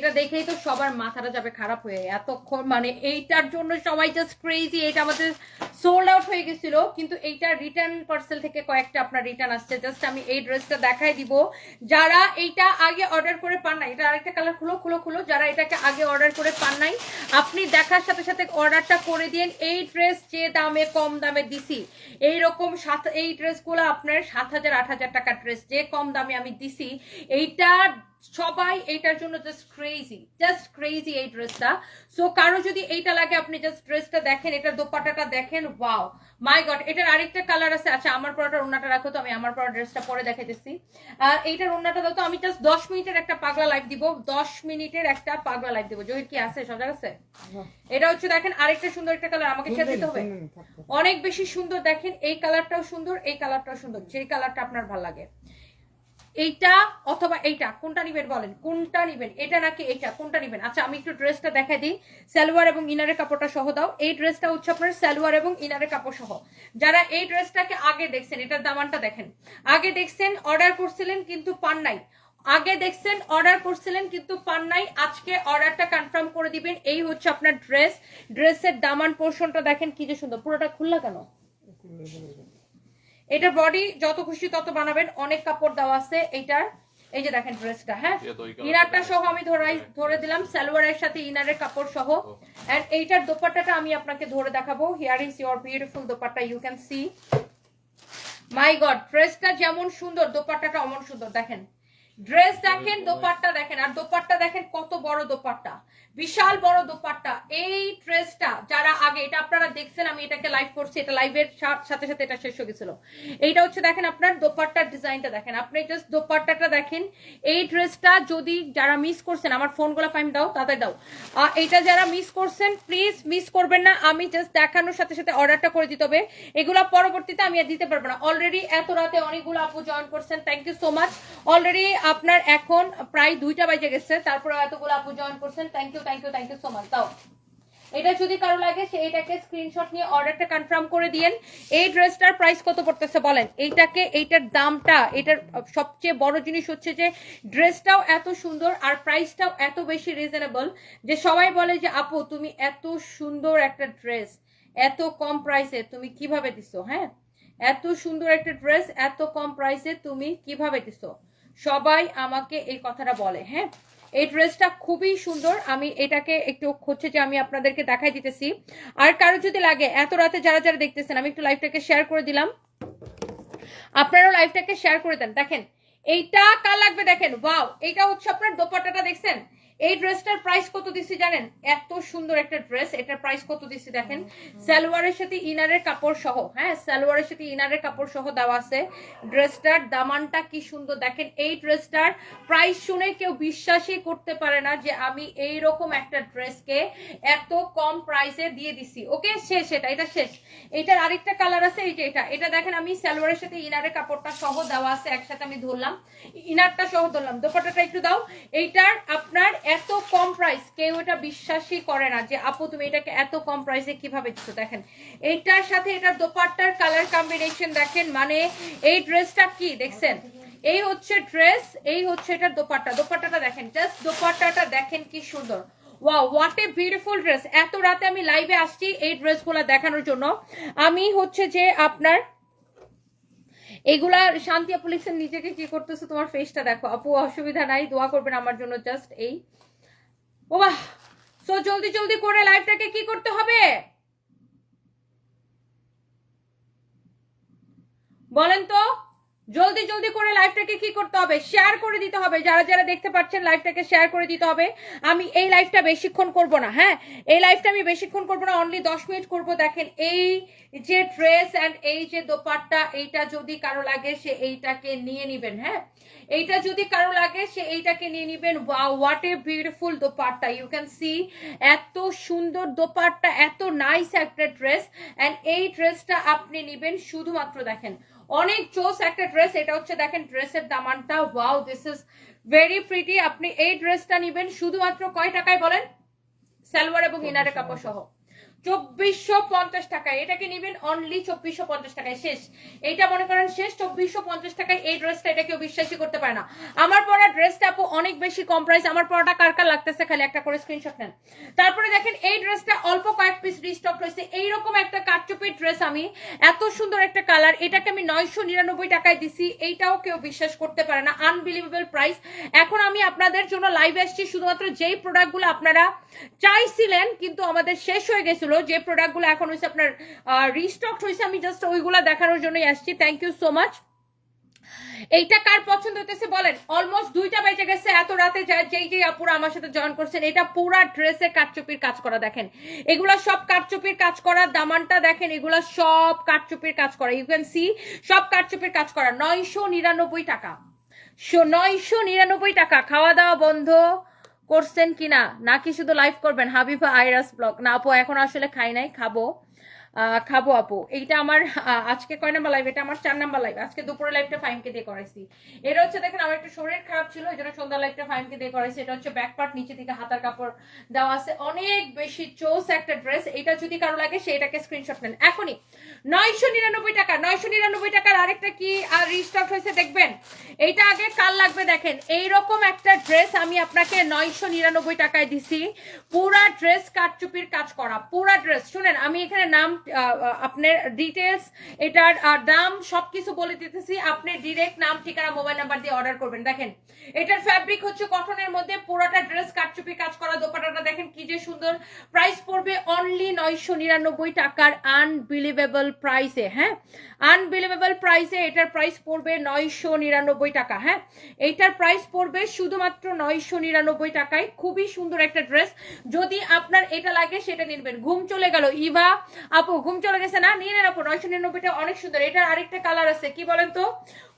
এটা দেখেই তো সবার মাথাটা যাবে খারাপ হয়ে, এতক্ষণ মানে এইটার জন্য সবাই জাস্ট ক্রেজি এটা আমাদের সোল্ড আউট হয়ে গেছিল, কিন্তু এইটা রিটার্ন পার্সেল থেকে কয়েকটা আপনার রিটার্ন আসছে। জাস্ট আমি এই ড্রেসটা দেখাই দিব। যারা এইটা আগে অর্ডার করে পান নাই, এটা আরেকটা কালার খুলো খুলো খুলো। যারা এটাকে আগে অর্ডার করে পান নাই, আপনি দেখার সাথে সাথে অর্ডারটা করে দিন। এই ড্রেস যে দামে, কম দামে দিছি, এইরকম সাত, এই ড্রেসগুলো আপনার সাত হাজার, আট হাজার টাকার ড্রেস যে কম দামে আমি দিছি, এইটা সবাই এইটার জন্য জাস্ট ক্রেজি জাস্ট ক্রেজি এই ড্রেসটা সো কারও যদি এইটা লাগে আপনি জাস্ট ড্রেসটা দেখেন এটার দোপাটাটা দেখেন ওয়াও মাই গড এটার আরেকটা কালার আছে আচ্ছা আমার পরাটার ওনাটা রাখো তো আমি আমার পরা ড্রেসটা পরে দেখাইতেছি আর এইটার ওনাটা দাও তো আমি জাস্ট দশ মিনিটের একটা পাগলা লাইভ দিব দশ মিনিটের একটা পাগলা লাইভ দিব জহির কি আছে সজাগ আছে এটা হচ্ছে দেখেন আরেকটা সুন্দর একটা কালার আমাকে ছেড়ে দিতে হবে অনেক বেশি সুন্দর দেখেন এই কালারটাও সুন্দর এই কালারটাও সুন্দর যে কালারটা আপনার ভালো লাগে এইটা অথবা এইটা, কোনটা নিবেন বলেন? কোনটা নিবেন? এটা নাকি এইটা, কোনটা নিবেন? আচ্ছা আমি একটু ড্রেসটা দেখাই দিই। সালোয়ার এবং ইনারের কাপড়টা সহ দাও। এই ড্রেসটা হচ্ছে আপনার সালোয়ার এবং ইনারের কাপড় সহ। যারা এই ড্রেসটাকে আগে দেখছেন, এটার দামানটা দেখেন। আগে দেখছেন অর্ডার করছিলেন কিন্তু পান নাই। আগে দেখছেন অর্ডার করছিলেন কিন্তু পান নাই। আজকে অর্ডারটা কনফার্ম করে দিবেন। এই হচ্ছে আপনার ড্রেস ড্রেসের দামান পোর্শনটা দেখেন কি যে সুন্দর। পুরোটা খুললা কেন? এটার বডি যত খুশি তত বানাবেন। অনেক কাপড় দেওয়া আছে এটার এই যে দেখেন ড্রেসটা হ্যাঁ? ইনারটা সহ আমি ধরাই ধরে দিলাম। সালোয়ারের সাথে ইনারের কাপড় সহ। এন্ড এইটার দোপাট্টাটা আমি আপনাকে ধরে দেখাবো। Here is your beautiful dupatta you can see my god ড্রেসটা যেমন সুন্দর দোপাট্টাটা অমন সুন্দর। দেখেন ড্রেস দেখেন দোপাট্টা দেখেন আর দোপাট্টা দেখেন কত বড় দোপাট্টা। বিশাল বড় দোপাট্টা। এই ড্রেসটা যারা আগে এটা আপনারা দেখছেন আমি এটাকে লাইভ করছি এটা লাইভের সাথে সাথে এটা শেষ হয়ে গেছিল। এইটা হচ্ছে দেখেন আপনার দোপাট্টার ডিজাইনটা দেখেন। আপনি জাস্ট দোপাট্টাটা দেখেন এই ড্রেসটা যদি যারা মিস করছেন আমার ফোনগুলো ফাইম দাও তাতে দাও। আহ, এইটা যারা মিস করছেন প্লিজ মিস করবেন না আমি জাস্ট দেখানোর সাথে সাথে অর্ডারটা করে দিতে হবে। এগুলো পরবর্তীতে আমি আর দিতে পারব না। অলরেডি এত রাতে অনেকগুলো আপু জয়েন করছেন thank you so much already আপনার এখন প্রায় দুইটা বাজে গেছে, তারপরে এতগুলো আপু জয়েন করছেন। Thank you thank you thank you so much তাও এটা যদি কারও লাগে, সে এটাকে স্ক্রিনশট নিয়ে অর্ডারটা কনফার্ম করে দিয়েন। এই ড্রেসটার প্রাইস কত পড়তেছে বলেন? এইটাকে, এইটার দামটা, এটার সবচেয়ে বড় জিনিস হচ্ছে যে ড্রেসটাও এত সুন্দর আর প্রাইসটাও এত বেশি রিজনেবল যে সবাই বলে যে, আপু, তুমি এত সুন্দর একটা ড্রেস এত কম প্রাইসে তুমি কীভাবে দিছো? হ্যাঁ? এত সুন্দর একটা ড্রেস এত কম প্রাইসে তুমি কীভাবে দিছো? সবাই আমাকে এই কথাটা বলে হ্যাঁ? এই ড্রেসটা খুবই সুন্দর। আমি এটাকে একটু হচ্ছে যে আমি আপনাদেরকে দেখাই দিতেছি। আর কারও যদি লাগে, এত রাতে যারা যারা দেখতেছেন, আমি একটু লাইফটাকে শেয়ার করে দিলাম। আপনারাও লাইফটাকে শেয়ার করে দেন। দেখেন, এইটা কার লাগবে দেখেন? ওয়াও এইটা হচ্ছে আপনার দোপাট্টাটা, দেখছেন? এই ড্রেসটার প্রাইস কত দিছি জানেন? এত সুন্দর একটা ড্রেস এটার প্রাইস কত দিছি দেখেন? সালোয়ারের সাথে ইনারের কাপড় সহ হ্যাঁ সালোয়ারের সাথে ইনারের কাপড় সহ দেওয়া আছে। ড্রেসটার দামানটা কি সুন্দর দেখেন, এই ড্রেসটার প্রাইস শুনে কেউ বিশ্বাসই করতে পারে না যে আমি এই রকম একটা ড্রেসকে এত কম প্রাইসে দিয়ে দিছি। ওকে, শেষ এটা এটা শেষ। এটার আরেকটা কালার আছে, এই যে এটা। এটা দেখেন, আমি সালোয়ারের সাথে ইনারের কাপড়টা সহ দেওয়া আছে, একসাথে আমি ধরলাম। ইনারটা সহ ধরলাম। দোপাট্টাটা একটু দাও। এইটার আপনার এত কম প্রাইস কেউ এটা বিশ্বাসই করে না যে, আপু, তুমি এটাকে এত কম প্রাইসে কীভাবে দিচ্ছ? দেখেন, এইটার সাথে এটা দোপাট্টার কালার কম্বিনেশন দেখেন মানে এই ড্রেসটা কি, দেখছেন? এই হচ্ছে ড্রেস এই হচ্ছে এটা দোপাট্টা। দোপাট্টাটা দেখেন জাস্ট দোপাট্টাটা দেখেন কি সুন্দর। ওয়া হোয়াট এ বিউটিফুল ড্রেস এত রাতে আমি লাইভে আসছি এই ড্রেসগুলো দেখানোর জন্য। আমি হচ্ছে যে আপনার এগুলা শান্তি লিখছেন নিজেকে কি করতেছে তোমার ফেসটা দেখো। আপু, অসুবিধা নাই, দোয়া করবেন আমার জন্য জাস্ট এই। ও বাহ! সো জলদি জলদি করে লাইফটাকে কি করতে হবে? বলেন তো। জলদি জলদি করে লাইভটাকে কি করতে হবে? শেয়ার করে দিতে হবে। যারা যারা দেখতে পাচ্ছেন লাইভটাকে শেয়ার করে দিতে হবে, আমি এই লাইভটা বেশিক্ষণ করব না হ্যাঁ? এই লাইভটা আমি বেশিক্ষণ করব না অনলি দশ মিনিট করব। দেখেন, এই যে ড্রেস অ্যান্ড এই যে দোপাট্টা, এইটা যদি কারও লাগে, সে এইটাকে নিয়ে নিবেন হ্যাঁ? এইটা যদি কারও লাগে, সে এইটাকে নিয়ে নিবেন। Wow what a beautiful dupatta! You can see এত সুন্দর দোপাট্টা, এত নাইস একটা ড্রেস অ্যান্ড এই ড্রেসটা আপনি নিবেন শুধুমাত্র, দেখেন অনেক চোস একটা ড্রেস এটা হচ্ছে দেখেন ড্রেসের দামানটা। Wow this is very pretty আপনি এই ড্রেসটা নিবেন শুধুমাত্র কয় টাকায় বলেন? সালোয়ার এবং ইনারের কাপড় সহ চব্বিশশো পঞ্চাশ টাকায়। এটাকে নেবেন? অনলি চব্বিশশো পঞ্চাশ টাকায়। শেষ। এইটা মনে করেন শেষ, চব্বিশশো পঞ্চাশ টাকায় এই ড্রেসটা এটা কেউ বিশ্বাসই করতে পারে না। আমার পরা ড্রেসটা অনেক বেশি কম প্রাইস আমার পরাটা কার কার লাগতেছে খালি একটা করে স্ক্রিনশট নেন। তারপরে দেখেন এই ড্রেসটা অল্প কয়েক পিস রিস্টক রয়েছে। এইরকম একটা কাটচুপির ড্রেস আমি, এত সুন্দর একটা কালার এটাকে আমি নয়শো নিরানব্বই টাকায় দিছি। এইটাও কেউ বিশ্বাস করতে পারে না। আনবিলিভেবল প্রাইস এখন আমি আপনাদের জন্য লাইভ আসছি। শুধুমাত্র যেই প্রোডাক্টগুলো আপনারা চাইছিলেন, কিন্তু আমাদের শেষ হয়ে গেছিল। যে প্রোডাক্টগুলো এখন হয়েছে আপনার রিস্টক হয়েছে আমি জাস্ট ওইগুলো দেখানোর জন্যই আসছি। থ্যাংক ইউ সো মাচ এইটা কার পছন্দ হতেছে বলেন? অলমোস্ট দুইটা বেজে গেছে, এত রাতে যেই যেই আপুরা আমার সাথে জয়েন করছেন, এটা পুরা ড্রেসে কাটচুপির কাজ করা, দেখেন। এগুলা সব কাটচুপির কাজ করা, দামানটা দেখেন, এগুলা সব কাটচুপির কাজ করা। ইউ ক্যান সি সব কাটচুপির কাজ করা। নয়শো নিরানব্বই টাকা। নয়শো নিরানব্বই টাকা খাওয়া দাওয়া বন্ধ। করছেন কিনা? নাকি শুধু লাইভ করবেন? হাবিবা আইরাস ব্লগ। না, আপু, এখন আসলে খাই নাই, খাব। খাব আপু। এইটা আমার আজকে কয় নাম্বার লাইভ এটা আমার চার নাম্বার লাইভ আজকে দুপুরে লাইভটা ফাইমকে দিয়ে করাইছি। এটা হচ্ছে দেখেন, আমার একটু শরীর খারাপ ছিল, এই জন্য সন্ধ্যা লাইভটা ফাইমকে দিয়ে করাইছি। এটা হচ্ছে ব্যাক পার্ট নিচে থেকে হাতার কাপড় দেওয়া আছে। অনেক বেশি চোস একটা ড্রেস এটা যদি কারও লাগে সেটাকে স্ক্রিনশট নেন। এখনই, নয়শো নিরানব্বই টাকা, নয়শো নিরানব্বই টাকার আরেকটা কি আর রিস্টক হয়েছে দেখবেন? এইটা আগে কাল লাগবে দেখেন? এইরকম একটা ড্রেস আমি আপনাকে নয়শো নিরানব্বই টাকায় দিছি। পুরা ড্রেস কাটচুপির কাজ করা, পুরা ড্রেস শুনেন, আমি এখানে নাম আপনার ডিটেলস এটার দাম বলে দিতেছি। আপনি ডিরেক্ট নাম, ঠিকানা মোবাইল নাম্বার দিয়ে অর্ডার করবেন। দেখেন, এটার ফ্যাব্রিক হচ্ছে কটনের মধ্যে, পুরোটা ড্রেস কাটচুপি কাজ করা দেখেন কি যে সুন্দর। প্রাইস পড়বে অনলি নয়শো নিরানব্বই টাকার আনবিলিভেবল প্রাইসে হ্যাঁ? আনবিলিভেবল প্রাইসে এটার প্রাইস পড়বে নয়শো নিরানব্বই টাকা হ্যাঁ? এইটার প্রাইস পড়বে শুধুমাত্র নয়শো নিরানব্বই টাকায়। খুবই সুন্দর একটা ড্রেস যদি আপনার এটা লাগে, সেটা নিবেন ঘুম চলে গেল। ইভা ঘুম চলে গেছে না? নিয়ে নেন আপু, নয়শো নিরানব্বইটা অনেক সুন্দর। এটার আরেকটা কালার আছে, কি বলেন তো?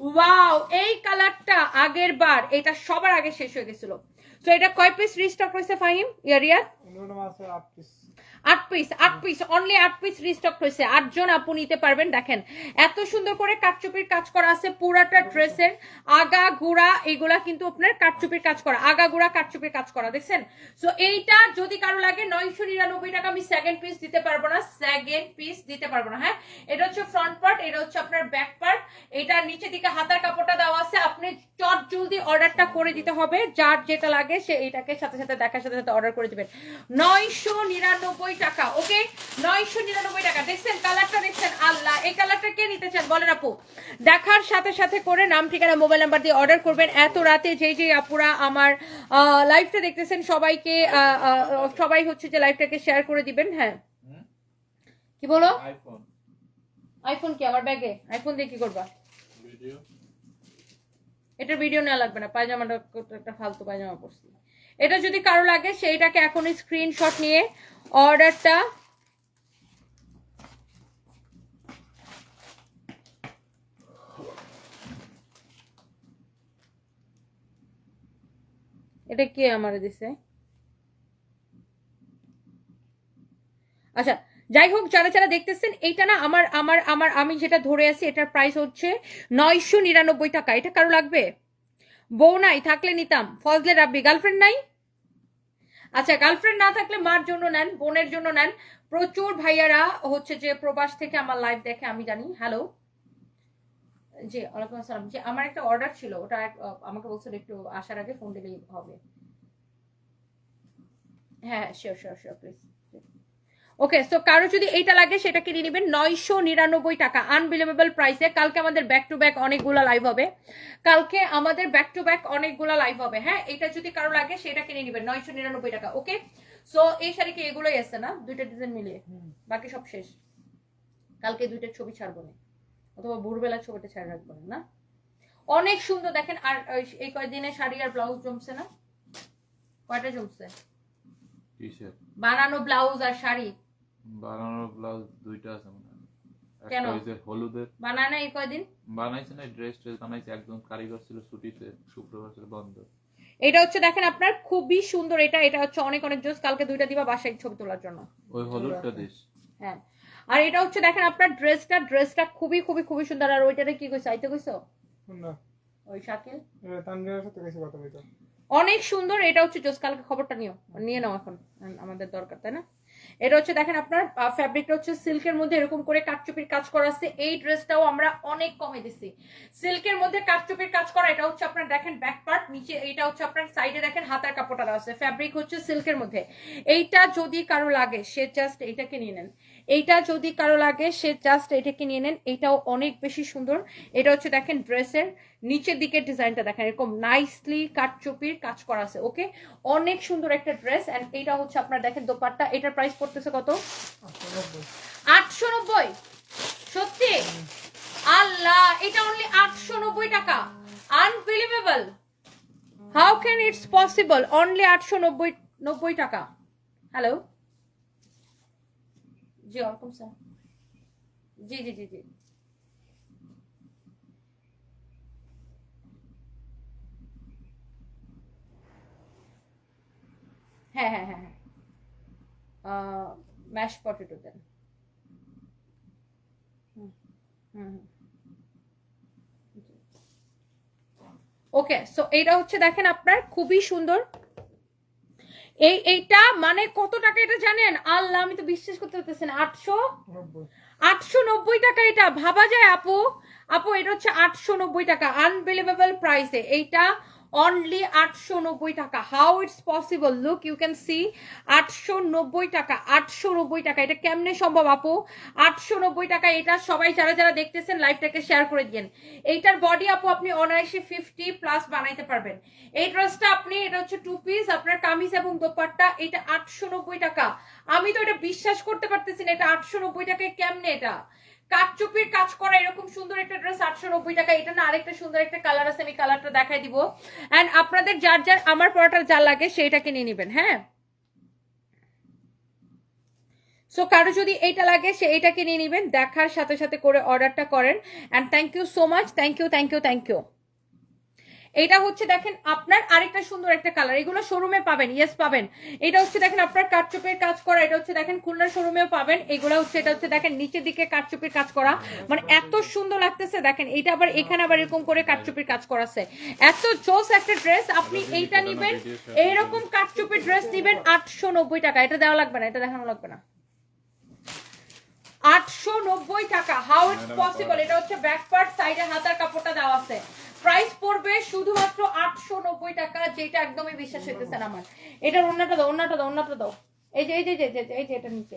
ওয়াও এই কালারটা আগের বার, এটা সবার আগে শেষ হয়ে গেছিল। তো এটা কয় পিস রিস্টক রয়েছে ফাহিম? ইয়ারিয়া? মাসে আট পিস আট পিস অনলি আট পিস রিস্টক রয়েছে। আটজন আপু নিতে পারবেন, দেখেন। এত সুন্দর করে কাটচুপির কাজ করা আছে, পুরাটা ড্রেসের আগা গুড়া এগুলা কিন্তু আপনার কাটচুপির কাজ করা আগা গুড়া কাটচুপির কাজ করা, দেখছেন? সো এইটা যদি কারও লাগে, নয়শো নিরানব্বই টাকা আমি সেকেন্ড পিস দিতে পারব না সেকেন্ড পিস দিতে পারব না হ্যাঁ? এটা হচ্ছে ফ্রন্ট পার্ট এটা হচ্ছে আপনার ব্যাক পার্ট এটা নিচে দিকে হাতার কাপড়টা দেওয়া আছে জলদি অর্ডারটা করে দিতে হবে। যার যেটা লাগে সে এটাকে সাথে সাথে দেখার সাথে সাথে অর্ডার করে দিবেন। নয়শো নিরানব্বই টাকা ওকে? নয়শো নিরানব্বই টাকা। দেখছেন কালারটা দেখছেন? আল্লাহ এই কালারটা কে নিতে চান? বলেন আপু। দেখার সাথে সাথে করে নাম ঠিকানা মোবাইল নাম্বার দিয়ে অর্ডার করবেন। এত রাতে যেই যে আপুরা আমার লাইভটা দেখতেছেন সবাইকে সবাই হচ্ছে যে লাইভটাকে শেয়ার করে দিবেন হ্যাঁ? কি বলো? আইফোন আইফোন কি? আমার ব্যাগে আইফোন দিয়ে কি করবা? ভিডিও এটার ভিডিও নেওয়া লাগবে না, পায়জামাটা একটা ফালতু পায়জামা পরছি। এটা যদি কারও লাগে, সেইটাকে এখন স্ক্রিনশট নিয়ে অর্ডারটা এটা কে আমার দিছে? আচ্ছা যাই হোক যারা যারা দেখতেছেন, এইটা না আমার আমার আমার, আমি যেটা ধরে আছি, এটার প্রাইস হচ্ছে নয়শো নিরানব্বই টাকা। এটা কারও লাগবে? বউ নাই, থাকলে নিতাম। ফজলে রাব্বি গার্লফ্রেন্ড নাই? আচ্ছা গার্লফ্রেন্ড না থাকলে মার জন্য নেন, বোনের জন্য নেন। প্রচুর ভাইয়ারা হচ্ছে যে প্রবাস থেকে আমার লাইভ দেখে, আমি জানি। হ্যালো জি, ওয়ালাইকুম আসসালাম। জি, আমার একটা অর্ডার ছিল, ওটা আমাকে বলছিল একটু আসার আগে ফোন দিলেই হবে। হ্যাঁ sure sure sure please okay so কারও যদি এইটা লাগে সেটা কিনে নেবেন। নয়শো নিরানব্বই টাকা আনবিলিভেবল প্রাইসে কালকে আমাদের ব্যাক টু ব্যাক অনেকগুলো লাইভ হবে। কালকে আমাদের ব্যাক টু ব্যাক অনেকগুলো লাইভ হবে হ্যাঁ? এটা যদি কারও লাগে সেটা কিনে নেবেন নয়শো নিরানব্বই টাকা ওকে সো এই শাড়ি কি এগুলোই আছে না? দুইটা ডিজাইন মিলিয়ে। বাকি সব শেষ। কালকে দুইটা ছবি ছাড়বো না। অথবা ভোরবেলা ছবিটা ছেড়ে রাখব না, অনেক সুন্দর দেখেন আর ওই এই কয়দিনে শাড়ি আর ব্লাউজ জমছে না? কয়টা জমছে? বানানো ব্লাউজ আর শাড়ি। বানানোর ব্লাউজ দুইটা আছে মনে হয়। কেন? হলুদের। বানায় না এই কয়দিন? বানাইছে না ড্রেস ট্রেস বানাইছে একজন কারিগর ছিল ছুটিতে শুক্রবার ছিল বন্ধ। এটা হচ্ছে দেখেন আপনার খুবই সুন্দর এটা এটা হচ্ছে অনেক অনেক জোস কালকে দুইটা দিবা বাসায় ছবি তোলার জন্য। ওই হলুদটা দিস। হ্যাঁ। আর এটা হচ্ছে দেখেন আপনার ড্রেসটা ড্রেসটা খুবই খুবই খুবই সুন্দর। আর ওইটারে কি কইছো আইতে কইছো? না। ওই শাকিল? তানভীরের সাথে কথা অনেক সুন্দর এটা হচ্ছে জোস কালকে খবরটা নিও নিয়ে নাও এখন আমাদের দরকার তাই না? এটা হচ্ছে দেখেন আপনার ফ্যাব্রিকটা হচ্ছে সিল্কের মধ্যে এরকম করে কাটচুপির কাজ করা আছে। এই ড্রেসটাও আমরা অনেক কমে দিছি। সিল্কের মধ্যে কাটচুপির কাজ করা, এটা হচ্ছে আপনার দেখেন ব্যাক পার্ট নিচে এটা হচ্ছে আপনার সাইডে দেখেন হাতার কাপড়টা আছে। ফ্যাব্রিক হচ্ছে সিল্কের মধ্যে। এইটা যদি কারও লাগে, সে জাস্ট এইটাকে নিয়ে নেন। এইটা যদি কারও লাগে, সে জাস্ট এটাকে নিয়ে নেন। এটাও অনেক বেশি সুন্দর। এটা হচ্ছে দেখেন ড্রেসের নিচের দিকের ডিজাইনটা দেখেন, এরকম নাইসলি কাটচুপির কাজ করা আছে ওকে অনেক সুন্দর একটা ড্রেস অ্যান্ড এইটা হচ্ছে আপনার দেখেন দোপাট্টা। এটার প্রাইস পড়তেছে কত? আটশো নব্বই। সত্যি? আল্লাহ, এটা অনলি আটশো নব্বই টাকা। Unbelievable how can it's possible only আটশো নব্বই নব্বই টাকা। হ্যালো জি ওয়েলকাম স্যার। জি জি জি জি। হ্যাঁ হ্যাঁ হ্যাঁ হ্যাঁ। ম্যাশ পটেটো দেন। ওকে সো এইটা হচ্ছে দেখেন আপনার খুবই সুন্দর এই এইটা মানে কত টাকা এটা জানেন? আল্লাহ আমি তো বিশ্বাস করতে পারতেছি না। আটশো? নব্বই। আটশো নব্বই টাকা এটা। ভাবা যায় আপু? আপু এটা হচ্ছে আটশো নব্বই টাকা। আনবিলিভেবল প্রাইসে এইটা অনলি আটশো নব্বই টাকা। How it's possible look you can see আটশো নব্বই টাকা, আটশো নব্বই টাকা। এটা কেমনে সম্ভব আপু? আটশো নব্বই টাকা, এটা সবাই যারা যারা দেখতেছেন লাইভটাকে শেয়ার করে দিয়েন। এইটার বডি আপু, আপনি অনায়াসে ফিফটি প্লাস বানাইতে পারবেন। এই ড্রেসটা আপনি, এটা হচ্ছে টু পিস আপনার কামিজ এবং দোপাট্টা, এটা আটশো নব্বই টাকা। আমি তো এটা বিশ্বাস করতে পারতেছি না, এটা আটশো নব্বই টাকায় কেমনে এটা? কাঠচুপির কাজ করা এরকম সুন্দর একটা ড্রেস আটশো নব্বই টাকা। এটা না, আরেকটা সুন্দর একটা কালার আছে, আমি কালারটা দেখাই দিব। অ্যান্ড আপনাদের যার যার, আমার পড়াটা যা লাগে সেইটাকে নিয়ে নেবেন হ্যাঁ? সো কারও যদি এইটা লাগে, সে এইটাকে নিয়ে নেবেন, দেখার সাথে সাথে করে অর্ডারটা করেন। And thank you so much thank you thank you thank you এটা হচ্ছে দেখেন আপনার আরেকটা সুন্দর একটা কালার এগুলো শোরুমে পাবেন ইয়েস পাবেন। এটা হচ্ছে দেখেন আপনার কাঠচুপের কাজ করা এটা হচ্ছে দেখেন খুলনার শোরুমেও পাবেন এগুলো হচ্ছে এটা হচ্ছে দেখেন নিচের দিকে কাঠচুপির কাজ করা। মানে এত সুন্দর লাগতেছে দেখেন এটা আবার এখানে আবার এরকম করে কাঠচুপির কাজ করা আছে। এত জোস একটা ড্রেস আপনি এইটা নিবেন এইরকম কাঠচুপির ড্রেস নিবেন আটশো নব্বই টাকা এটা দেওয়া লাগবে না এটা দেখানো লাগবে না। আটশো নব্বই টাকা হাউ ইটস পসিবল এটা হচ্ছে ব্যাক পার্ট সাইডে হাতার কাপড়টা দেওয়া আছে। প্রাইস পড়বে শুধুমাত্র আটশো নব্বই টাকা যেটা একদমই বিশ্বাস হইতেছে না আমার। এটার অন্যটা দাও অন্যটা দাও অন্যটা দাও। এই যে এই যে এই যে, এই যে, এটা নিচে।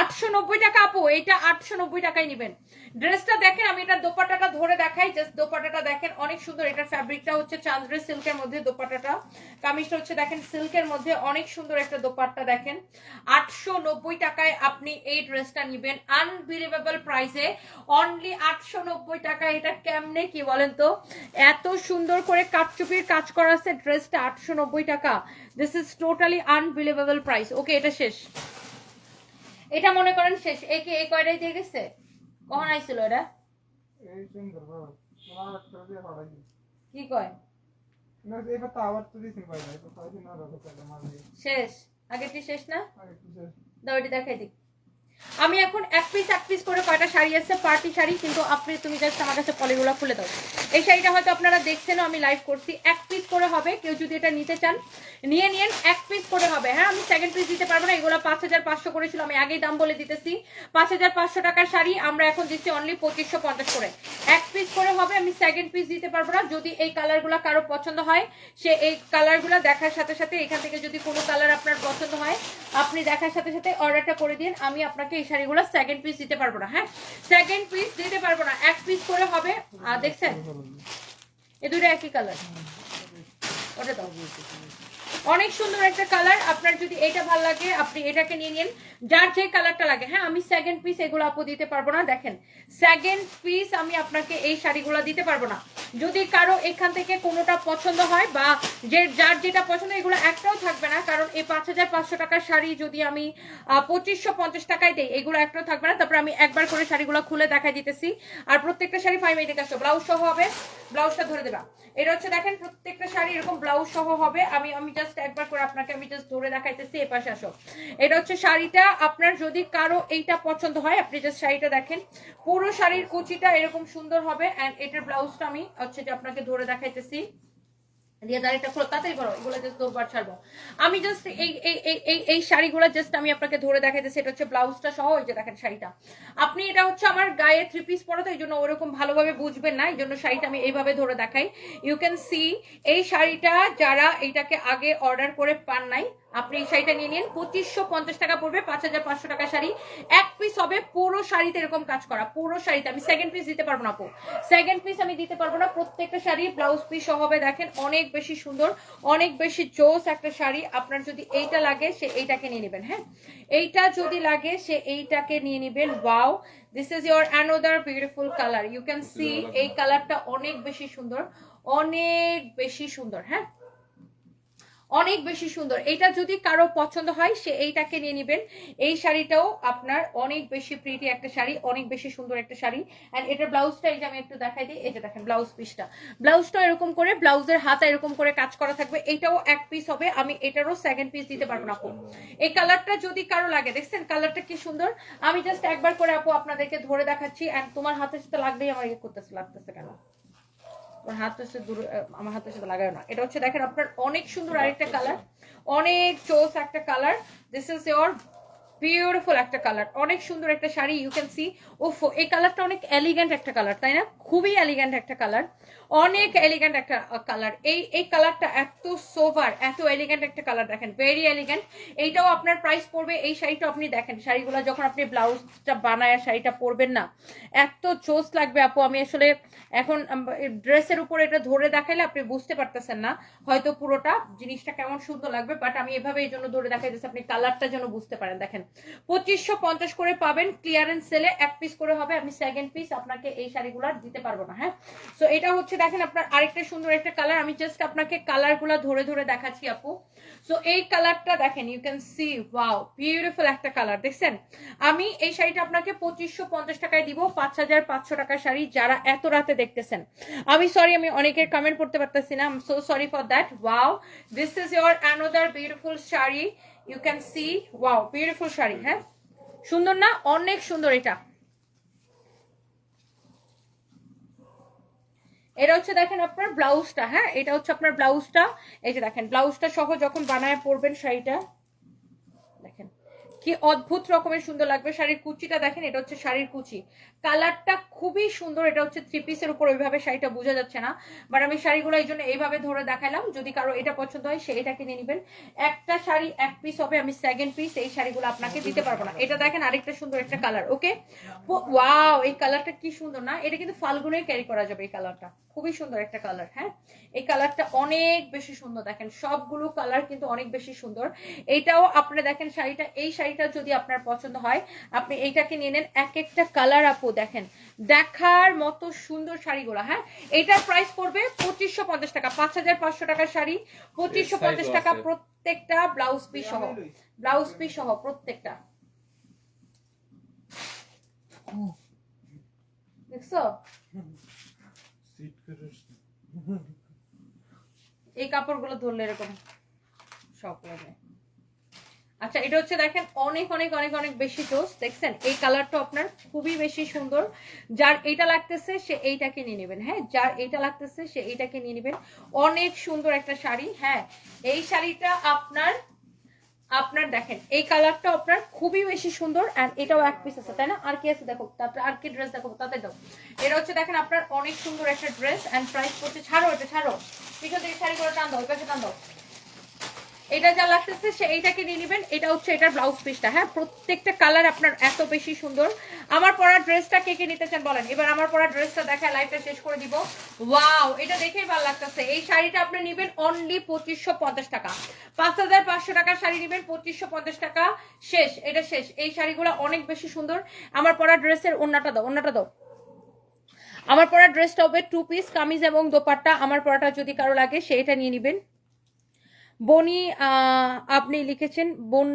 আটশো নব্বই টাকা আপু এটা আটশো নব্বই টাকায় নিবেন। ড্রেসটা দেখেন, আমি এটার দোপাটাটা ধরে দেখাই জাস্ট দোপাটাটা দেখেন, অনেক সুন্দর। এটার ফ্যাব্রিকটা হচ্ছে চান্দ্রে সিল্কের মধ্যে দোপাটাটা কামিজটা হচ্ছে দেখেন সিল্কের মধ্যে অনেক সুন্দর একটা দোপাট্টা দেখেন। আটশো নব্বই টাকায় আপনি এই ড্রেসটা নিবেন আনবিলিভেবল প্রাইসে অনলি আটশো নব্বই টাকা এটা কেমনে, কি বলেন তো? এত সুন্দর করে কাটচুপির কাজ করা আছে ড্রেসটা, আটশো নব্বই টাকা। This is totally unbelievable price okay এটা শেষ। এটা মনে করেন শেষ। এই কি এই কয়টাই দিয়ে গেছে? কখন আইছিল এটা? কি কয়? শেষ। আগেরটি শেষ না? দাও এটি দেখাই দিক। আমি এখন এক পিস এক পিস করে কয়টা শাড়ি আছে? পার্টি শাড়ি, কিন্তু আপনি, তুমি জাস্ট আমার কাছে পলিগুলো খুলে দাও। এই শাড়িটা হয়তো আপনারা দেখছেন আমি লাইভ করছি। এক পিস করে হবে, কেউ যদি এটা নিতে চান, নিয়ে নিন, এক পিস করে হবে। হ্যাঁ আমি সেকেন্ড পিস দিতে পারব না, এগুলো পাঁচ হাজার পাঁচশো করেছিল, আমি আগেই দাম বলে দিতেছি। পাঁচ হাজার পাঁচশো টাকার শাড়ি আমরা এখন দিচ্ছি অনলি পঁচিশশো পঞ্চাশ করে। এক পিস করে হবে, আমি সেকেন্ড পিস দিতে পারব না। যদি এই কালারগুলো কারও পছন্দ হয়, সে এই কালারগুলো দেখার সাথে সাথে এখান থেকে যদি কোনো কালার আপনার পছন্দ হয়, আপনি দেখার সাথে সাথে অর্ডারটা করে দিন, আমি আপনাকে এই শাড়িগুলো সেকেন্ড পিস দিতে পারব না হ্যাঁ? সেকেন্ড পিস দিতে পারব না, এক পিস করে হবে, আর দেখছেন? এ দুটো একই কালার ওটা দাও। অনেক সুন্দর একটা কালার আপনার যদি এটা ভালো লাগে, আপনি এটাকে নিয়ে নিন। যার যে কালারটা লাগে। হ্যাঁ আমি সেকেন্ড পিস এগুলো আপু দিতে পারব না, দেখেন। সেকেন্ড পিস আমি আপনাকে এই শাড়িগুলো দিতে পারব না। যদি কারও এখান থেকে কোনোটা পছন্দ হয় বা যে, যার যেটা পছন্দ, এগুলো একটাও থাকবে না। কারণ এই পাঁচ হাজার পাঁচশো টাকার শাড়ি যদি আমি পঁচিশশো পঞ্চাশ টাকায় দিই, এগুলো একটাও থাকবে না। তারপর আমি একবার করে শাড়িগুলো খুলে দেখাই দিতেছি। আর প্রত্যেকটা শাড়ি ফাইভ এইটে কাজ ব্লাউজ সহ হবে। ব্লাউজটা ধরে দেবা। এটা হচ্ছে, দেখেন, প্রত্যেকটা শাড়ি এরকম ব্লাউজ সহ হবে। আমি আমি জাস্ট একবার করে আপনাকে আমি জাস্ট ধরে দেখাইতেছি, এ পাশে আসো। এটা হচ্ছে শাড়িটা। আপনার যদি কারও এইটা পছন্দ হয়, আপনি জাস্ট শাড়িটা দেখেন। পুরো শাড়ির কুচিটা এরকম সুন্দর হবে অ্যান্ড এটার ব্লাউজটা আমি হচ্ছে যে আপনাকে ধরে দেখাইতেছি। দিয়ে তাড়াতাড়ি আমি জাস্ট এই এই এই এই শাড়িগুলো জাস্ট আমি আপনাকে ধরে এটা হচ্ছে ব্লাউজটা দেখেন শাড়িটা। আপনি এটা হচ্ছে আমার গায়ে থ্রি পিস পরে তো, এই জন্য ওরকম ভালোভাবে বুঝবেন না, এই জন্য শাড়িটা আমি এইভাবে ধরে দেখাই। ইউ ক্যান সি এই শাড়িটা যারা এইটাকে আগে অর্ডার করে পান নাই আপনি এই শাড়িটা নিয়ে নিন। পঁচিশশো পঞ্চাশ টাকা পড়বে পাঁচ হাজার পাঁচশো টাকা শাড়ি। এক পিস হবে পুরো শাড়িতে এরকম কাজ করা পুরো শাড়িতে। আমি সেকেন্ড পিস দিতে পারব না আপু। সেকেন্ড পিস আমি দিতে পারব না প্রত্যেকটা শাড়ি ব্লাউজ পিস হবে। দেখেন অনেক বেশি সুন্দর অনেক বেশি জোস একটা শাড়ি। আপনার যদি এইটা লাগে সে এইটাকে নিয়ে নেবেন হ্যাঁ? এইটা যদি লাগে সে এইটাকে নিয়ে নেবেন। Wow this is your another beautiful colour you can see এই কালারটা অনেক বেশি সুন্দর অনেক বেশি সুন্দর হ্যাঁ? অনেক বেশি সুন্দর। এটা যদি কারও পছন্দ হয়, সে এইটাকে নিয়ে নেবেন। এই শাড়িটাও আপনার অনেক বেশি প্রিটি একটা শাড়ি, অনেক বেশি সুন্দর একটা শাড়ি। অ্যান্ড এটার ব্লাউজটা এই যে আমি একটু দেখাই দিই যে দেখেন ব্লাউজ পিসটা ব্লাউজটা এরকম করে ব্লাউজের হাতা এরকম করে কাজ করা থাকবে। এটাও এক পিস হবে। আমি এটারও সেকেন্ড পিস দিতে পারব না আপু। এই কালারটা যদি কারও লাগে, দেখছেন কালারটা কি সুন্দর? আমি জাস্ট একবার করে আপু আপনাদেরকে ধরে দেখাচ্ছি। অ্যান্ড তোমার হাতে সাথে লাগলেই আমার ইয়ে করতেছে, লাগতেছে কেন? আমার দূর আমার হাতের সাথে লাগায় এটা হচ্ছে দেখেন আপনার অনেক সুন্দর আরেকটা কালার, অনেক চোস একটা colour. This is your beautiful একটা কালার। অনেক সুন্দর একটা শাড়ি ইউ ক্যান সি ওফ, এই কালারটা অনেক এলিগেন্ট একটা কালার তাই না? খুবই এলিগেন্ট একটা কালার অনেক এলিগেন্ট একটা কালার এই এই কালারটা এত সোভার এত এলিগেন্ট একটা কালার দেখেন ভেরি এলিগেন্ট এইটাও আপনার প্রাইস পড়বে, এই শাড়িটা আপনি দেখেন, শাড়িগুলো যখন আপনি ব্লাউজটা বানায় শাড়িটা পরবেন না, এত চোস লাগবে আপু। আমি আসলে এখন ড্রেসের উপর এটা ধরে দেখাইলে আপনি বুঝতে পারতেছেন না, হয়তো পুরোটা জিনিসটা কেমন সুন্দর লাগবে বাট আমি এভাবে এই জন্য ধরে দেখাই দিচ্ছি আপনি কালারটা যেন বুঝতে পারেন। দেখেন, পঁচিশশো পঞ্চাশ করে পাবেন ক্লিয়ারেন্স সেলে এক পিস করে হবে, আমি সেকেন্ড পিস আপনাকে এই শাড়িগুলো দিতে পারব না হ্যাঁ? সো এটা হচ্ছে দেখেন আপনার আরেকটা সুন্দর একটা কালার আমি জাস্ট আপনাকে কালারগুলো ধরে ধরে দেখাচ্ছি আপু। সো এই কালারটা দেখেন you can see wow beautiful একটা কালার দেখছেন? আমি এই শাড়িটা আপনাকে পঁচিশশো পঞ্চাশ টাকায় দিব, পাঁচ হাজার পাঁচশো টাকার শাড়ি যারা এত রাতে দেখতেছেন। আমি সরি আমি অনেকের কমেন্ট করতে পারতেছি না so sorry for that wow this is your another beautiful sari you can see wow beautiful sari হ্যাঁ? সুন্দর না? অনেক সুন্দর এটা। এটা হচ্ছে দেখেন আপনার ব্লাউজটা হ্যাঁ? এটা হচ্ছে আপনার ব্লাউজটা। এই যে দেখেন, ব্লাউজটা সহ যখন বানায় পরবেন শাড়িটা, দেখেন। কি অদ্ভুত রকমের সুন্দর লাগবে শাড়ির কুচিটা, দেখেন, এটা হচ্ছে শাড়ির কুচি। কালারটা খুবই সুন্দর, এটা হচ্ছে থ্রি পিসের উপর ওইভাবে শাড়িটা বোঝা যাচ্ছে না বাট আমি শাড়িগুলো এই জন্য এইভাবে ধরে দেখালাম, যদি কারও এটা পছন্দ হয় সে এটা কিনে নেবেন। একটা শাড়ি এক পিস হবে, আমি সেকেন্ড পিস এই শাড়িগুলো আপনাকে দিতে পারব না। এটা দেখেন আরেকটা সুন্দর একটা কালার ওকে ওয়াও এই কালারটা কি সুন্দর না? এটা কিন্তু ফাল্গুনে ক্যারি করা যাবে এই কালারটা খুবই সুন্দর একটা কালার হ্যাঁ? এই কালারটা অনেক বেশি সুন্দর, দেখেন সবগুলো কালার কিন্তু অনেক বেশি সুন্দর। এইটাও আপনি দেখেন শাড়িটা, এই শাড়িটা যদি আপনার পছন্দ হয়, আপনি এইটাকে নিয়ে নেন, এক একটা কালার আপু দেখেন দেখার মতো সুন্দর শাড়িগুলো হ্যাঁ? এইটার প্রাইস পড়বে পঁচিশশো পঞ্চাশ টাকা পাঁচ হাজার পাঁচশো টাকার শাড়ি পঁচিশশো পঞ্চাশ টাকা প্রত্যেকটা ব্লাউজ পিস সহ ব্লাউজ পিস সহ প্রত্যেকটা। দেখছ? এই কাপড়গুলো ধরলে এরকম শখ লাগে। আচ্ছা এটা হচ্ছে দেখেন, অনেক অনেক অনেক অনেক বেশি টোস দেখছেন, এই কালারটা আপনার খুবই বেশি সুন্দর। যার এইটা লাগতেছে, সে এইটাকে নিয়ে নেবেন হ্যাঁ? যার এইটা লাগতেছে, সে এইটাকে নিয়ে নেবেন। অনেক সুন্দর একটা শাড়ি হ্যাঁ? এই শাড়িটা আপনার আপনার দেখেন, এই কালারটা আপনার খুবই বেশি সুন্দর এন্ড এটাও এক পিস আছে, তাই না? আর কি আছে দেখো, তারপরে আর কি ড্রেস দেখো, তাতে দাও এটা হচ্ছে দেখেন, আপনার অনেক সুন্দর একটা ড্রেস এন্ড প্রাইস পড়ছে, ছাড়ো এটা, ছাড়ো। ঠিক আছে এই শাড়িগুলো টান দাও, ওই পাশে টান দাও। এটা যা লাগতেছে, সে এইটাকে নিয়ে নেবেন। এটা হচ্ছে এটার ব্লাউজ পিসটা হ্যাঁ? প্রত্যেকটা কালার আপনার এত বেশি সুন্দর। আমার পরা ড্রেসটা কে কে নিতে চান বলেন? এবার আমার পরা ড্রেসটা দেখায় লাইফটা শেষ করে দিব। ওয়াও এটা দেখেই ভালো লাগতেছে। এই শাড়িটা আপনি নেবেন অনলি পঁচিশশো পঞ্চাশ টাকা। পাঁচ হাজার পাঁচশো টাকার শাড়ি নেবেন পঁচিশশো পঞ্চাশ টাকা। শেষ, এটা শেষ। এই শাড়িগুলো অনেক বেশি সুন্দর। আমার পরা ড্রেসের ওন্নাটা দাও ওন্নাটা দাও। আমার পরা ড্রেসটা হবে টু পিস কামিজ এবং দোপাট্টা। আমার পরাটা যদি কারও লাগে সেইটা নিয়ে নেবেন। বনি আপনি লিখেছেন বন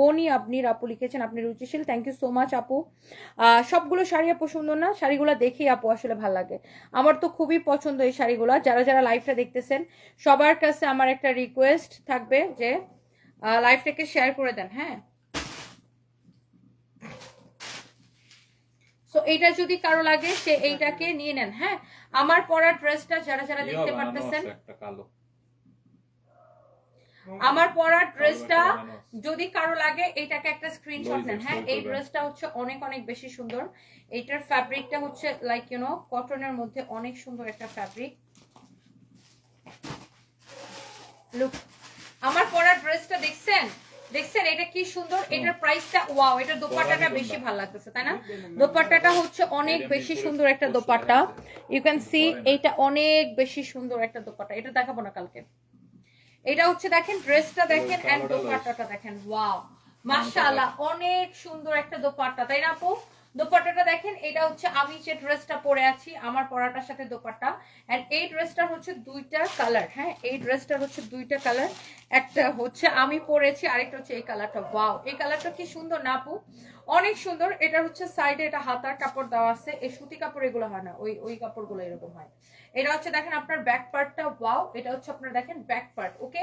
বনি আপনি আপু লিখেছেন আপনি রুচিশীল থ্যাংক ইউ সো মাচ আপু। সবগুলো শাড়ি আপু সুন্দর না? শাড়িগুলো দেখেই আপু আসলে ভালো লাগে। আমার তো খুবই পছন্দ এই শাড়িগুলো। যারা যারা লাইভটা দেখতেছেন সবার কাছে আমার একটা রিকোয়েস্ট থাকবে যে লাইভটাকে শেয়ার করে দেন হ্যাঁ? সো এইটা যদি কারও লাগে সে এইটাকে নিয়ে নেন হ্যাঁ? আমার পরা ড্রেসটা যারা যারা দেখতে পারতেছেন একটা কালো। আমার পরার ড্রেসটা যদি কারও লাগে এটাকে একটা স্ক্রিনশট নেন। হ্যাঁ এই ড্রেসটা হচ্ছে অনেক অনেক বেশি সুন্দর। এইটার ফ্যাব্রিকটা হচ্ছে লাইক ইউ নো কটনের মধ্যে অনেক সুন্দর একটা ফ্যাব্রিক লুক আমার পরার ড্রেসটা দেখছেন? দেখছেন এটা কি সুন্দর? এটার প্রাইসটা ওয়াও এটার দোপাট্টাটা বেশি ভালো লাগতেছে তাই না? দোপাট্টাটা হচ্ছে অনেক বেশি সুন্দর একটা দোপাট্টা। ইউ ক্যান সি এইটা অনেক বেশি সুন্দর একটা দোপাট্টা। এটা দেখাবো না কালকে। এটা হচ্ছে দেখেন ড্রেসটা দেখেন এন্ড দোপাট্টাটা দেখেন। ওয়াও মাশাআল্লাহ অনেক সুন্দর একটা দোপাট্টা তাই না আপু? দোপাট্টাটা দেখেন এটা হচ্ছে আমি যে ড্রেসটা পরে আছি আমার পরাটার সাথে দোপাট্টা। এন্ড এই ড্রেসটার হচ্ছে দুইটা কালার হ্যাঁ? এই ড্রেসটার হচ্ছে দুইটা কালার একটা হচ্ছে আমি পরেছি আরেকটা হচ্ছে এই কালারটা ওয়াও এই কালারটা কি সুন্দর না আপু? অনেক সুন্দর। এটা হচ্ছে সাইডে এটা হাতার কাপড় দেওয়া আছে। এই সুতি কাপড় এগুলো হয় না। ওই ওই কাপড়গুলো এরকম হয়। এটা হচ্ছে দেখেন আপনার ব্যাক পার্টটা ওয়াও এটা হচ্ছে আপনার দেখেন ব্যাক পার্ট ওকে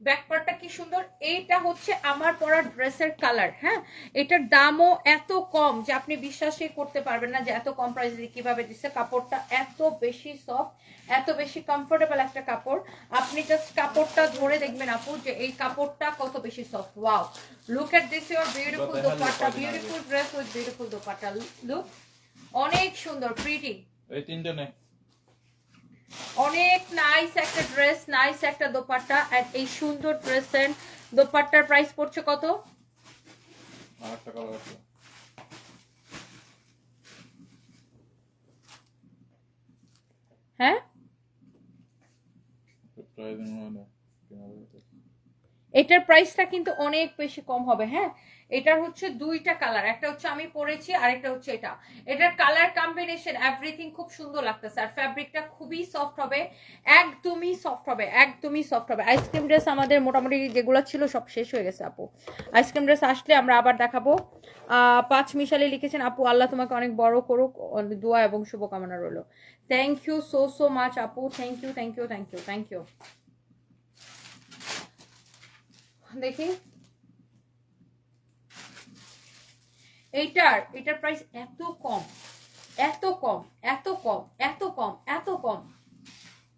ব্যাক পার্টটা কি সুন্দর? এইটা হচ্ছে আমার পরা ড্রেসের কালার হ্যাঁ? এটার দামও এত কম যে আপনি বিশ্বাসই করতে পারবেন না যে এত কম প্রাইসে কীভাবে দিচ্ছে। কাপড়টা এত বেশি সফট এত বেশি কমফোর্টেবল একটা কাপড়। আপনি জাস্ট কাপড়টা ধরে দেখবেন আপু যে এই কাপড়টা কত বেশি soft wow look at this your beautiful dupatta beautiful dress with beautiful dupatta look অনেক সুন্দর প্রিটি এই তিনটে নে। অনেক নাইস একটা ড্রেস নাইস একটা দোপাট্টা এন্ড এই সুন্দর ড্রেসের দোপাট্টার প্রাইস পড়ছে কত? আর হ্যাঁ? এটার প্রাইসটা কিন্তু অনেক বেশি কম হবে হ্যাঁ? এটার হচ্ছে দুইটা কালার একটা হচ্ছে আমি পরেছি আর একটা হচ্ছে এটা। এটার কালার কম্বিনেশন এভরিথিং খুব সুন্দর লাগতেছে আর ফ্যাব্রিকটা খুবই সফট হবে, একদমই সফট হবে, একদমই সফট হবে। আইসক্রিম ড্রেস আমাদের মোটামুটি যেগুলো ছিল সব শেষ হয়ে গেছে, আপু। আইসক্রিম ড্রেস আসলে আমরা আবার দেখাবো। পাঁচ মিশালি লিখেছেন, আপু, আল্লাহ তোমাকে অনেক বড় করুক দোয়া এবং শুভকামনা রইল। Thank you so so much আপু। Thank you thank you thank you thank you দেখি। এইটার এটার প্রাইস এত কম এত কম এত কম এত কম এত কম।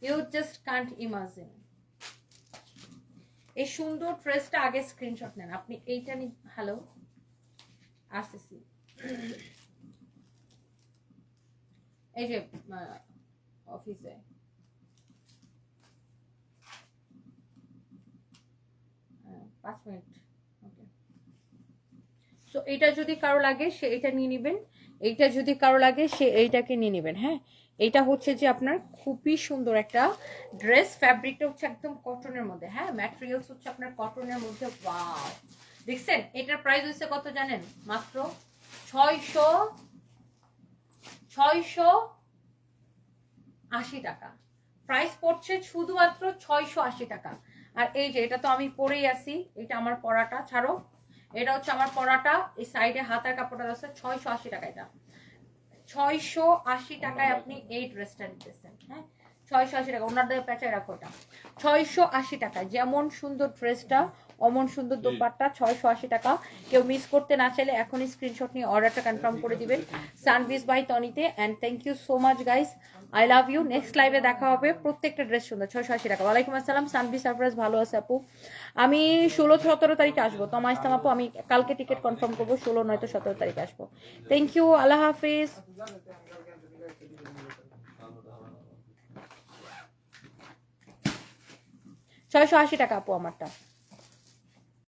ইউ জাস্ট কান্ট ইমাজিন এই সুন্দর ড্রেসটা আগে স্ক্রিনশট নেন। আপনি এইটা নি হ্যালো আসতেছি। এই যে অফিসে পাঁচ মিনিট। সো এটা যদি কারও লাগে, সে এটা নিয়ে নেবেন। এইটা যদি কারও লাগে, সে এইটাকে নিয়ে নেবেন হ্যাঁ? এটা হচ্ছে যে আপনার খুবই সুন্দর একটা ড্রেস ফ্যাব্রিকটা হচ্ছে একদম কটনের মধ্যে হ্যাঁ? ম্যাটেরিয়ালস হচ্ছে আপনার কটনের মধ্যে ওয়াও দেখছেন? এটার প্রাইস হচ্ছে কত জানেন? মাত্র ছয়শো ছয়শো আশি টাকা। প্রাইস পড়ছে শুধুমাত্র ছয়শো আশি টাকা। আর এই যে, এটা তো আমি পরেই আছি। এটা আমার পরাটা, ছাড়ো। এটা হচ্ছে আমার পরাটা, এই সাইডে হাতার কাপড়টা আছে ছয়শো আশি টাকা এটা। ছয়শো আশি টাকায় আপনি এই ড্রেসটা নিতেছেন হ্যাঁ? ছয়শো আশি টাকা ওনাদের প্যাচায় রাখো এটা। ছয়শো আশি টাকা যেমন সুন্দর ড্রেসটা অমন সুন্দর দোপাট্টা ছয়শো আশি টাকা। কেউ মিস করতে না চাইলে এখনই স্ক্রিনশট নিয়ে অর্ডারটা কনফার্ম করে দিবেন। সানভিস by তনিতে and thank you so much guys I love you next লাইভে দেখা হবে। প্রত্যেকটা ড্রেস সুন্দর ছয়শো আশি টাকা। ওয়ালাইকুম আসসালাম সানভি সারপ্রাইজ ভালো আছে আপু? আমি ষোলো সতেরো তারিখে আসব। তোমার ইসলাম আপু আমি কালকে টিকিট কনফার্ম করব ষোলো নয়তো সতেরো তারিখে আসব। থ্যাংক ইউ আল্লাহ হাফিজ। ছয়শো আশি টাকা আপু আমারটা।